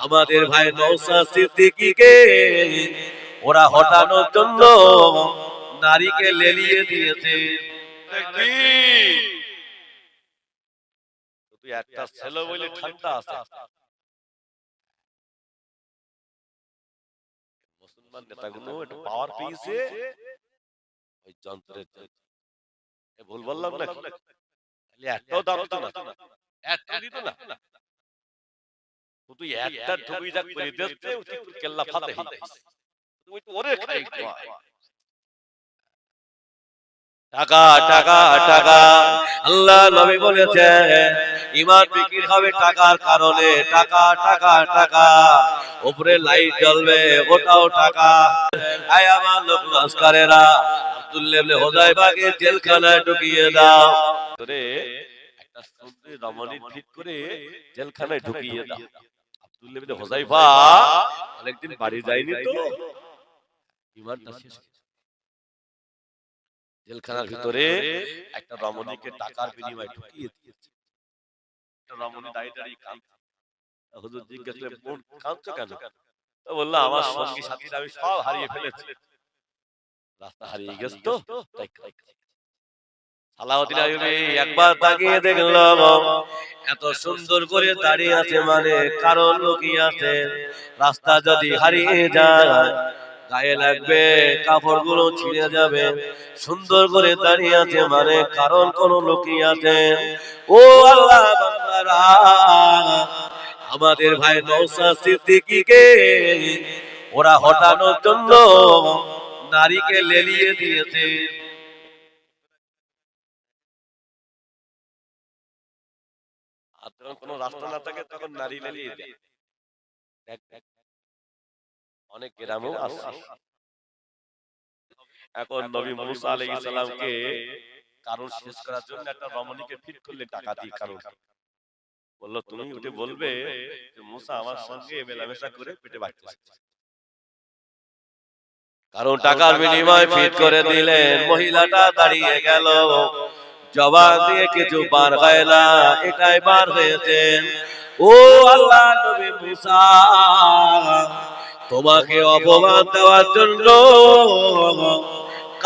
আমাদের ভাই নৌসা সিদ্দিকিকে ওরা হটানোর জন্য নারীকে লেলিয়ে দিয়েছে। একটা ছেলে বলে ঠান্ডা আছে। মুসলমান নেতাগুলো একটু পাওয়ার পেয়েছে। ওই যন্ত্রের ভুল বললাম না একটাও দাম না। দিত না। শুধু একটা যাক করে কেল্লা ফাতে ওই তো ওরে খাই টাকা টাকা টাকা আল্লাহ নবী বলেছে ইমান বিক্রি হবে টাকার কারণে। টাকা টাকা টাকা। উপরে লাইট জ্বলবে ওটাও টাকা। আয় আমার লোক হুযায়ফাকে জেলখানায় ঢুকিয়ে দাও। করে একটা সুন্দরী রমণী ঠিক করে জেলখানায় ঢুকিয়ে দাও। ইবনে হুযায়ফা অনেকদিন বাড়ি যায়নি তো। ইমানটা শেষ জেলখানার ভিতরে একটা রমণীকে টাকার বিনিময়ে ঢুকিয়ে দিয়েছে। একটা রমণী দাঁড়িয়ে দাঁড়িয়ে কাঁদছে। হুজুর জিজ্ঞাসা করলেন বোন কাঁদছো কেন? তো বলল আমার সঙ্গী সাথীরা আমি সব হারিয়ে ফেলেছি। রাস্তা হারিয়ে গেছে তো। তাই। সালাউদ্দিন আইয়ুবী একবার তাকিয়ে দেখল এত সুন্দর করে দাঁড়িয়ে আছে মানে কারণ লোকই আছে। রাস্তা যদি হারিয়ে যায় গায়ে লাগবে কাপড়গুলো ছিঁড়ে যাবে। সুন্দর করে দাঁড়িয়ে আছে মানে কারণ কোন লোকই আছে। ও আল্লাহ আমাদের ভাই নৌসা সিদ্দিকিকে ওরা হটানোর জন্য নারীকে লেলিয়ে দিয়েছে। আর যখন কোনো না থাকে তখন নারী লেলিয়ে দেয়। অনেক গ্রামেও আছে। এখন নবী মুসা আলাইহিস সালামকে কারণ শেষ করার জন্য একটা রমণীকে ফিট করলে টাকা দিয়ে কারণ। বলল তুমি উঠে বলবে যে মুসা আমার সঙ্গে মেলামেশা করে পেটে বাচ্চা কারণ টাকার বিনিময়ে ফিট করে দিলেন মহিলাটা দাঁড়িয়ে গেল। জবান দিয়ে কিছু বার হয় না এটাই বার হয়েছেন। ও আল্লাহ নবী মুসা তোমাকে অপমান দেওয়ার জন্য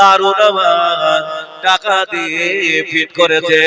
কারণ আমার টাকা দিয়ে ফিট করেছে।